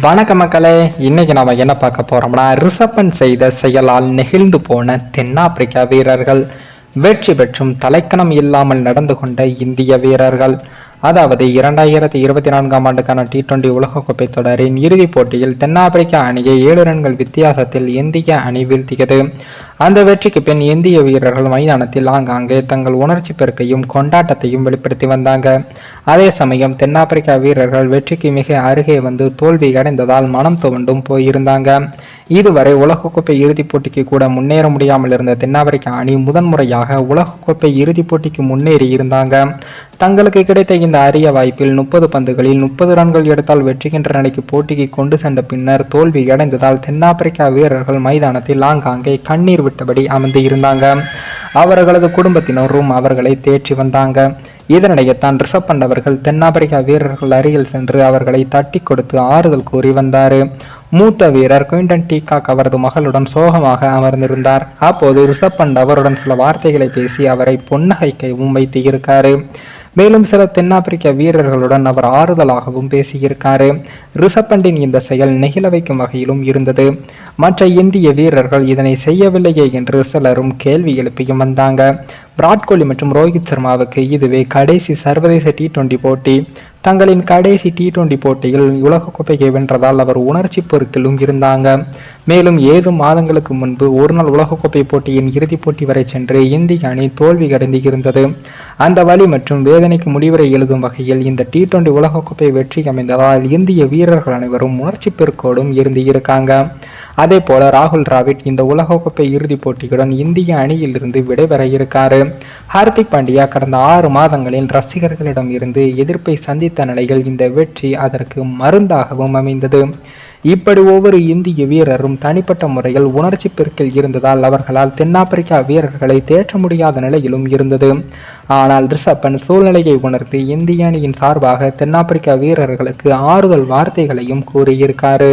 வணக்க மக்களே இன்னைக்கு நம்ம என்ன பார்க்க போறோம்னா ரிசப்பன் செய்த செயலால் நெகிழ்ந்து போன தென்னாப்பிரிக்கா வீரர்கள். வெற்றி பெற்றும் தலைக்கணம் இல்லாமல் நடந்து கொண்ட இந்திய வீரர்கள். அதாவது இரண்டாயிரத்தி இருபத்தி நான்காம் ஆண்டுக்கான டி டுவெண்டி உலகக்கோப்பை தொடரின் இறுதிப் போட்டியில் தென்னாப்பிரிக்க அணியை ஏழு ரன்கள் வித்தியாசத்தில் இந்திய அணி வீழ்த்தியது. அந்த வெற்றிக்கு பின் இந்திய வீரர்கள் மைதானத்தில் ஆங்காங்கே தங்கள் உணர்ச்சி பெருக்கையும் கொண்டாட்டத்தையும் வெளிப்படுத்தி வந்தாங்க. அதே சமயம் தென்னாப்பிரிக்கா வீரர்கள் வெற்றிக்கு மிக அருகே வந்து தோல்வி அடைந்ததால் மனம் துவண்டும் போயிருந்தாங்க. இதுவரை உலகக்கோப்பை இறுதிப் போட்டிக்கு கூட முன்னேற முடியாமல் இருந்த தென்னாப்பிரிக்கா அணி முதன்முறையாக உலகக்கோப்பை இறுதிப் போட்டிக்கு முன்னேறி இருந்தாங்க. தங்களுக்கு கிடைத்த இந்த அரிய வாய்ப்பில் முப்பது பந்துகளில் முப்பது ரன்கள் எடுத்தால் வெற்றிகின்ற நிலைக்கு போட்டிக்கு கொண்டு சென்ற பின்னர் தோல்வி அடைந்ததால் தென்னாப்பிரிக்கா வீரர்கள் மைதானத்தில் ஆங்காங்கே கண்ணீர் விட்டபடி அமர்ந்து இருந்தாங்க. அவர்களது குடும்பத்தினரும் அவர்களை தேற்றி வந்தாங்க. இதனிடையே தான் ரிஷப் பண்ட் அவர்கள் தென்னாப்பிரிக்கா வீரர்கள் அருகில் சென்று அவர்களை தட்டி கொடுத்து ஆறுதல் கூறி வந்தார். மூத்த வீரர் குயின்டன் டீகாக் அவரது மகளுடன் சோகமாக அமர்ந்திருந்தார். அப்போது ரிஷப் பண்ட் அவருடன் சில வார்த்தைகளை பேசி அவரை பொன்னகைக்கையும் வைத்து இருக்காரு. மேலும் சில தென்னாப்பிரிக்க வீரர்களுடன் அவர் ஆறுதலாகவும் பேசியிருக்காரு. ரிஷப் பண்டின் இந்த செயல் நெகிழ வைக்கும் வகையிலும் இருந்தது. மற்ற இந்திய வீரர்கள் இதனை செய்யவில்லையே என்று சிலரும் கேள்வி எழுப்பியும் வந்தாங்க. விராட் கோலி மற்றும் ரோஹித் சர்மாவுக்கு இதுவே கடைசி சர்வதேச டி டுவெண்டி போட்டி. தங்களின் கடைசி டி டுவெண்டி போட்டியில் உலகக்கோப்பையை வென்றதால் அவர் உணர்ச்சி பொருட்களும் இருந்தாங்க மேலும் ஏழு மாதங்களுக்கு முன்பு ஒருநாள் உலகக்கோப்பை போட்டியின் இறுதிப் போட்டி வரை சென்று இந்திய அணி தோல்வி அடைந்து இருந்தது. அந்த வழி மற்றும் வேதனைக்கு முடிவுரை எழுதும் வகையில் இந்த டி டுவெண்டி உலகக்கோப்பை வெற்றி அமைந்ததால் இந்திய வீரர்கள் அனைவரும் உணர்ச்சி பெருக்கோடும் இருந்து இருக்காங்க. அதே போல ராகுல் டிராவிட் இந்த உலகக்கோப்பை இறுதிப் போட்டியுடன் இந்திய அணியிலிருந்து விடைபெற இருக்காரு. ஹார்திக் பாண்டியா கடந்த ஆறு மாதங்களில் ரசிகர்களிடம் இருந்து எதிர்ப்பை சந்தித்த நிலையில் இந்த வெற்றி அதற்கு மருந்தாகவும் அமைந்தது. இப்படி ஒவ்வொரு இந்திய வீரரும் தனிப்பட்ட முறையில் உணர்ச்சி பெருக்கில் இருந்ததால் அவர்களால் தென்னாப்பிரிக்கா வீரர்களை தேற்ற முடியாத நிலையிலும் இருந்தது. ஆனால் ரிஷப்பன் சூழ்நிலையை உணர்த்தி இந்திய அணியின் சார்பாக தென்னாப்பிரிக்கா வீரர்களுக்கு ஆறுதல் வார்த்தைகளையும் கூறியிருக்காரு.